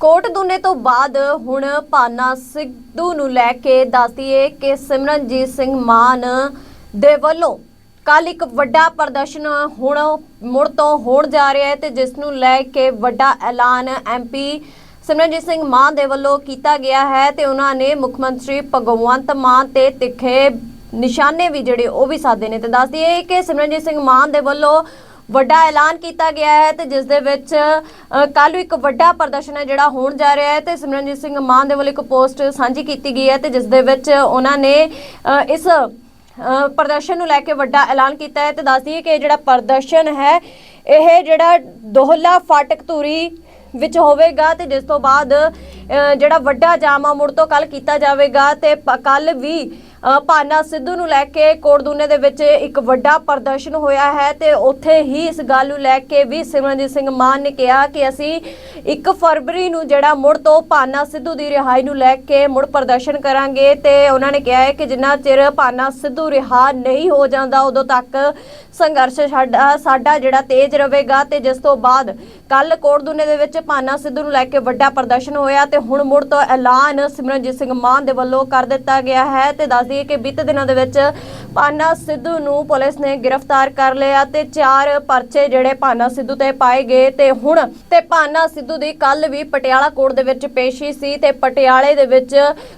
ਕੋਟ ਦੁਨੇ ਤੋਂ ਬਾਅਦ ਹੁਣ ਪਾਨਾ ਸਿੱਧੂ ਨੂੰ ਲੈ ਕੇ ਦੱਸਦੀਏ ਕਿ ਸਿਮਰਨਜੀਤ ਸਿੰਘ ਮਾਨ ਦੇ ਵੱਲੋਂ ਕੱਲ ਇੱਕ ਵੱਡਾ ਪ੍ਰਦਰਸ਼ਨ ਹੁਣ ਮੁੜ ਤੋਂ ਹੋਣ ਜਾ ਰਿਹਾ ਹੈ ਤੇ ਜਿਸ ਨੂੰ ਲੈ ਕੇ ਵੱਡਾ ਐਲਾਨ ਐਮਪੀ ਸਿਮਰਨਜੀਤ ਸਿੰਘ ਮਾਨ ਦੇ ਵੱਲੋਂ ਕੀਤਾ ਗਿਆ ਹੈ ਤੇ ਉਹਨਾਂ ਨੇ ਮੁੱਖ ਮੰਤਰੀ ਭਗਵੰਤ ਮਾਨ ਤੇ ਤਿੱਖੇ ਨਿਸ਼ਾਨੇ ਵੀ ਜਿਹੜੇ ਉਹ ਵੀ ਸਾਧੇ ਨੇ ਤੇ ਦੱਸ ਦਈਏ ਕਿ ਸਿਮਰਨਜੀਤ ਸਿੰਘ ਮਾਨ ਦੇ ਵੱਲੋਂ ਵੱਡਾ ਐਲਾਨ ਕੀਤਾ ਗਿਆ ਹੈ ਤੇ ਜਿਸ ਦੇ ਵਿੱਚ ਕੱਲ ਇੱਕ ਵੱਡਾ ਪ੍ਰਦਰਸ਼ਨ ਹੈ ਜਿਹੜਾ ਹੋਣ ਜਾ ਰਿਹਾ ਹੈ ਤੇ ਸਿਮਰਨਜੀਤ ਸਿੰਘ ਮਾਨ ਦੇ ਵੱਲੋਂ ਇੱਕ ਪੋਸਟ ਸਾਂਝੀ ਕੀਤੀ ਗਈ ਹੈ ਤੇ ਜਿਸ ਦੇ ਵਿੱਚ ਉਹਨਾਂ ਨੇ ਇਸ ਪ੍ਰਦਰਸ਼ਨ ਨੂੰ ਲੈ ਕੇ ਵੱਡਾ ਐਲਾਨ ਕੀਤਾ ਹੈ ਤੇ ਦੱਸ ਦਈਏ ਕਿ ਜਿਹੜਾ ਪ੍ਰਦਰਸ਼ਨ ਹੈ, ਇਹ ਜਿਹੜਾ ਦੋਹਲਾ ਫਾਟਕ ਧੂਰੀ ਵਿੱਚ ਹੋਵੇਗਾ ਤੇ ਜਿਸ ਤੋਂ ਬਾਅਦ ਜਿਹੜਾ ਵੱਡਾ ਜਾਮਾ ਮੁੜ ਤੋਂ ਕੱਲ ਕੀਤਾ ਜਾਵੇਗਾ ਤੇ ਕੱਲ ਵੀ ਭਾਨਾ ਸਿੱਧੂ ਨੂੰ ਲੈ ਕੇ ਕੋਟਦੂਨੇ ਦੇ ਵਿੱਚ ਇੱਕ ਵੱਡਾ ਪ੍ਰਦਰਸ਼ਨ ਹੋਇਆ ਹੈ ਤੇ ਉੱਥੇ ਹੀ ਇਸ ਗੱਲ ਨੂੰ ਲੈ ਕੇ ਵੀ ਸਿਮਰਨਜੀਤ ਸਿੰਘ ਮਾਨ ਨੇ ਕਿਹਾ ਕਿ ਅਸੀਂ 1 ਫਰਵਰੀ ਨੂੰ ਜਿਹੜਾ ਮੁੜ ਤੋਂ ਭਾਨਾ ਸਿੱਧੂ ਦੀ ਰਿਹਾਈ ਨੂੰ ਲੈ ਕੇ ਮੁੜ ਪ੍ਰਦਰਸ਼ਨ ਕਰਾਂਗੇ ਤੇ ਉਹਨਾਂ ਨੇ ਕਿਹਾ ਹੈ ਕਿ ਜਿੰਨਾ ਚਿਰ ਭਾਨਾ ਸਿੱਧੂ ਰਿਹਾ ਨਹੀਂ ਹੋ ਜਾਂਦਾ, ਉਦੋਂ ਤੱਕ ਸੰਘਰਸ਼ ਸਾਡਾ ਸਾਡਾ ਜਿਹੜਾ ਤੇਜ਼ ਰਹੇਗਾ ਤੇ ਜਿਸ ਤੋਂ ਬਾਅਦ ਕੱਲ ਕੋਟਦੂਨੇ ਦੇ ਵਿੱਚ ਭਾਨਾ ਸਿੱਧੂ ਨੂੰ ਲੈ ਕੇ ਵੱਡਾ ਪ੍ਰਦਰਸ਼ਨ ਹੋਇਆ ਤੇ ਹੁਣ ਮੁੜ ਤੋਂ ਐਲਾਨ ਸਿਮਰਨਜੀਤ ਸਿੰਘ ਮਾਨ ਦੇ ਵੱਲੋਂ ਕਰ ਦਿੱਤਾ ਗਿਆ ਹੈ ਤੇ ਦੱਸ ਦਈਏ ਕਿ ਬੀਤੇ ਦਿਨਾਂ ਦੇ ਵਿੱਚ ਭਾਨਾ ਸਿੱਧੂ ਨੂੰ ਪੁਲਿਸ ਨੇ ਗ੍ਰਿਫਤਾਰ ਕਰ ਲਿਆ ਤੇ ਚਾਰ ਪਰਚੇ ਜਿਹੜੇ ਭਾਨਾ ਸਿੱਧੂ ਤੇ ਪਾਏ ਗਏ ਤੇ ਹੁਣ ਤੇ ਭਾਨਾ ਸਿੱਧੂ ਦੀ ਕੱਲ ਵੀ ਪਟਿਆਲਾ ਕੋਰਟ ਦੇ ਵਿੱਚ ਪੇਸ਼ੀ ਸੀ ਤੇ ਪਟਿਆਲੇ ਦੇ ਵਿੱਚ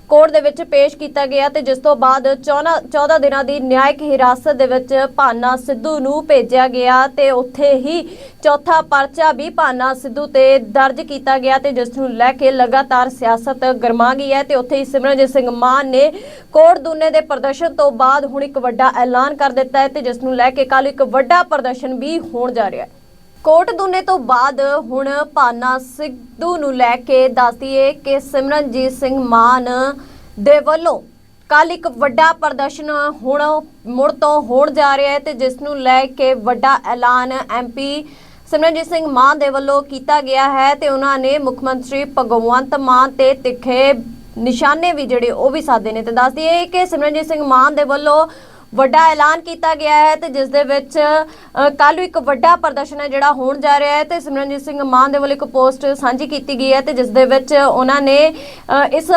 ਕੋਰਟ ਦੇ ਵਿੱਚ ਪੇਸ਼ ਕੀਤਾ ਗਿਆ ਤੇ ਜਿਸ ਤੋਂ ਬਾਅਦ 14 ਦਿਨਾਂ ਦੀ ਨਿਆਇਕ ਹਿਰਾਸਤ ਦੇ ਵਿੱਚ ਭਾਨਾ ਸਿੱਧੂ ਨੂੰ ਭੇਜਿਆ ਗਿਆ ਤੇ ਉੱਥੇ ਹੀ ਚੌਥਾ ਪਰਚਾ ਵੀ ਭਾਨਾ ਸਿੱਧੂ ਤੇ ਦਰਜ ਕੀਤਾ ਗਿਆ ਤੇ ਜਿਸ ਨੂੰ ਲੈ ਕੇ ਲਗਾਤਾਰ ਸਿਆਸਤ ਗਰਮਾ ਗਈ ਹੈ ਤੇ ਉੱਥੇ ਹੀ ਸਿਮਰਨਜੀਤ ਸਿੰਘ ਮਾਨ ਨੇ ਕੋਟ ਦੁਨੇ ਦੇ ਪ੍ਰਦਰਸ਼ਨ ਤੋਂ ਬਾਅਦ ਹੁਣ ਇੱਕ ਵੱਡਾ ਐਲਾਨ ਕਰ ਦਿੱਤਾ ਹੈ ਤੇ ਜਿਸ ਨੂੰ ਲੈ ਕੇ ਕੱਲ ਇੱਕ ਵੱਡਾ ਪ੍ਰਦਰਸ਼ਨ ਵੀ ਹੋਣ ਜਾ ਰਿਹਾ ਹੈ। ਕੋਟ ਦੁਨੇ ਤੋਂ ਬਾਅਦ ਹੁਣ ਭਾਨਾ ਸਿੱਧੂ ਨੂੰ ਲੈ ਕੇ ਦੱਸਦੀਏ ਕਿ ਸਿਮਰਨਜੀਤ ਸਿੰਘ ਮਾਨ ਦੇ ਵੱਲੋਂ ਕੱਲ ਇੱਕ ਵੱਡਾ ਪ੍ਰਦਰਸ਼ਨ ਹੁਣ ਮੁੜ ਤੋਂ ਹੋਣ ਜਾ ਰਿਹਾ ਹੈ ਤੇ ਜਿਸ ਨੂੰ ਲੈ ਕੇ ਵੱਡਾ ਐਲਾਨ ਐਮਪੀ ਸਿਮਰਨਜੀਤ ਸਿੰਘ ਮਾਨ ਦੇ ਵੱਲੋਂ ਕੀਤਾ ਗਿਆ ਹੈ ਤੇ ਉਹਨਾਂ ਨੇ ਮੁੱਖ ਮੰਤਰੀ ਭਗਵੰਤ ਮਾਨ ਤੇ ਤਿੱਖੇ ਨਿਸ਼ਾਨੇ ਵੀ ਜਿਹੜੇ ਉਹ ਵੀ ਸਾਧੇ ਨੇ ਤੇ ਦੱਸ ਦਈਏ ਕਿ ਸਿਮਰਨਜੀਤ ਸਿੰਘ ਮਾਨ ਦੇ ਵੱਲੋਂ ਵੱਡਾ ਐਲਾਨ ਕੀਤਾ ਗਿਆ ਹੈ ਤੇ ਜਿਸ ਦੇ ਵਿੱਚ ਕੱਲ ਇੱਕ ਵੱਡਾ ਪ੍ਰਦਰਸ਼ਨ ਹੈ ਜਿਹੜਾ ਹੋਣ ਜਾ ਰਿਹਾ ਹੈ ਤੇ ਸਿਮਰਨਜੀਤ ਸਿੰਘ ਮਾਨ ਦੇ ਵੱਲੋਂ ਇੱਕ ਪੋਸਟ ਸਾਂਝੀ ਕੀਤੀ ਗਈ ਹੈ ਤੇ ਜਿਸ ਦੇ ਵਿੱਚ ਉਹਨਾਂ ਨੇ ਇਸ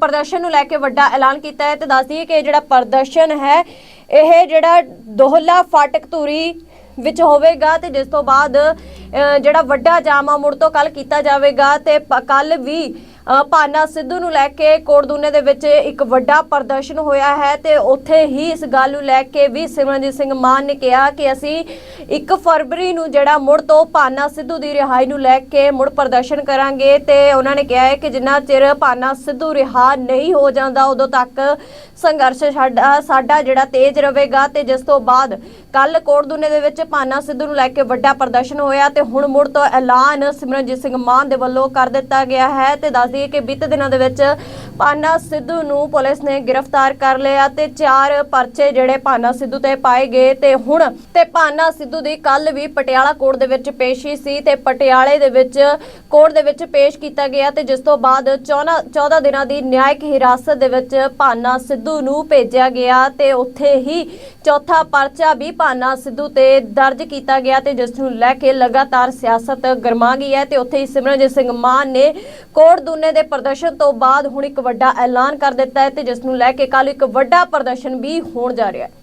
ਪ੍ਰਦਰਸ਼ਨ ਨੂੰ ਲੈ ਕੇ ਵੱਡਾ ਐਲਾਨ ਕੀਤਾ ਹੈ ਤੇ ਦੱਸ ਦਈਏ ਕਿ ਇਹ ਜਿਹੜਾ ਪ੍ਰਦਰਸ਼ਨ ਹੈ, ਇਹ ਜਿਹੜਾ ਦੋਹਲਾ ਫਾਟਕ ਧੂਰੀ ਵਿੱਚ ਹੋਵੇਗਾ ਤੇ ਜਿਸ ਤੋਂ ਬਾਅਦ ਜਿਹੜਾ ਵੱਡਾ ਜਾਮਾ ਮੁੜ ਤੋਂ ਕੱਲ ਕੀਤਾ ਜਾਵੇਗਾ ਤੇ ਕੱਲ ਵੀ ਭਾਨਾ ਸਿੱਧੂ ਨੂੰ ਲੈ ਕੇ ਕੋਟਦੂਨੇ ਦੇ ਵਿੱਚ ਇੱਕ ਵੱਡਾ ਪ੍ਰਦਰਸ਼ਨ ਹੋਇਆ ਹੈ ਤੇ ਉੱਥੇ ਹੀ ਇਸ ਗੱਲ ਨੂੰ ਲੈ ਕੇ ਵੀ ਸਿਮਰਨਜੀਤ ਸਿੰਘ ਮਾਨ ਨੇ ਕਿਹਾ ਕਿ ਅਸੀਂ 1 ਫਰਵਰੀ ਨੂੰ ਜਿਹੜਾ ਮੁੜ ਤੋਂ ਭਾਨਾ ਸਿੱਧੂ ਦੀ ਰਿਹਾਈ ਨੂੰ ਲੈ ਕੇ ਮੁੜ ਪ੍ਰਦਰਸ਼ਨ ਕਰਾਂਗੇ ਤੇ ਉਹਨਾਂ ਨੇ ਕਿਹਾ ਹੈ ਕਿ ਜਿੰਨਾ ਚਿਰ ਭਾਨਾ ਸਿੱਧੂ ਰਿਹਾ ਨਹੀਂ ਹੋ ਜਾਂਦਾ, ਉਦੋਂ ਤੱਕ ਸੰਘਰਸ਼ ਸਾਡਾ ਸਾਡਾ ਜਿਹੜਾ ਤੇਜ਼ ਰਹੇਗਾ ਤੇ ਜਿਸ ਤੋਂ ਬਾਅਦ ਕੱਲ ਕੋਟਦੂਨੇ ਦੇ ਵਿੱਚ ਭਾਨਾ ਸਿੱਧੂ ਨੂੰ ਲੈ ਕੇ ਵੱਡਾ ਪ੍ਰਦਰਸ਼ਨ ਹੋਇਆ ਤੇ ਹੁਣ ਮੁੜ ਤੋਂ ਐਲਾਨ ਸਿਮਰਨਜੀਤ ਸਿੰਘ ਮਾਨ ਦੇ ਵੱਲੋਂ ਕਰ ਦਿੱਤਾ ਗਿਆ ਹੈ ਤੇ ਦੱਸ ਦਈਏ ਕਿ ਬੀਤੇ ਦਿਨਾਂ ਦੇ ਵਿੱਚ ਭਾਨਾ ਸਿੱਧੂ ਨੂੰ ਪੁਲਿਸ ਨੇ ਗ੍ਰਿਫਤਾਰ ਕਰ ਲਿਆ ਤੇ ਚਾਰ ਪਰਚੇ ਜਿਹੜੇ ਭਾਨਾ ਸਿੱਧੂ ਤੇ ਪਾਏ ਗਏ ਤੇ ਹੁਣ ਤੇ ਭਾਨਾ ਸਿੱਧੂ ਦੀ ਕੱਲ ਵੀ ਪਟਿਆਲਾ ਕੋਰਟ ਦੇ ਵਿੱਚ ਪੇਸ਼ੀ ਸੀ ਤੇ ਪਟਿਆਲੇ ਦੇ ਵਿੱਚ ਕੋਰਟ ਦੇ ਵਿੱਚ ਪੇਸ਼ ਕੀਤਾ ਗਿਆ ਤੇ ਜਿਸ ਤੋਂ ਬਾਅਦ 14 ਦਿਨਾਂ ਦੀ ਨਿਆਇਕ ਹਿਰਾਸਤ ਦੇ ਵਿੱਚ ਭਾਨਾ ਸਿੱਧੂ ਨੂੰ ਭੇਜਿਆ ਗਿਆ ਤੇ ਉੱਥੇ ਹੀ ਚੌਥਾ ਪਰਚਾ ਵੀ ਭਾਨਾ ਸਿੱਧੂ ਤੇ ਦਰਜ ਕੀਤਾ ਗਿਆ ਤੇ ਜਿਸ ਨੂੰ ਲੈ ਕੇ ਲਗਾਤਾਰ ਸਿਆਸਤ ਗਰਮਾ ਗਈ ਹੈ ਤੇ ਉੱਥੇ ਹੀ ਸਿਮਰਨਜੀਤ ਸਿੰਘ ਮਾਨ ਨੇ ਕੋਰਟ ਦੁਨੇ ਦੇ ਪ੍ਰਦਰਸ਼ਨ ਤੋਂ ਬਾਅਦ ਹੁਣ ਇੱਕ ਵੱਡਾ ਐਲਾਨ ਕਰ ਦਿੱਤਾ ਹੈ ਤੇ ਜਿਸ ਨੂੰ ਲੈ ਕੇ ਕੱਲ ਇੱਕ ਵੱਡਾ ਪ੍ਰਦਰਸ਼ਨ ਵੀ ਹੋਣ ਜਾ ਰਿਹਾ ਹੈ।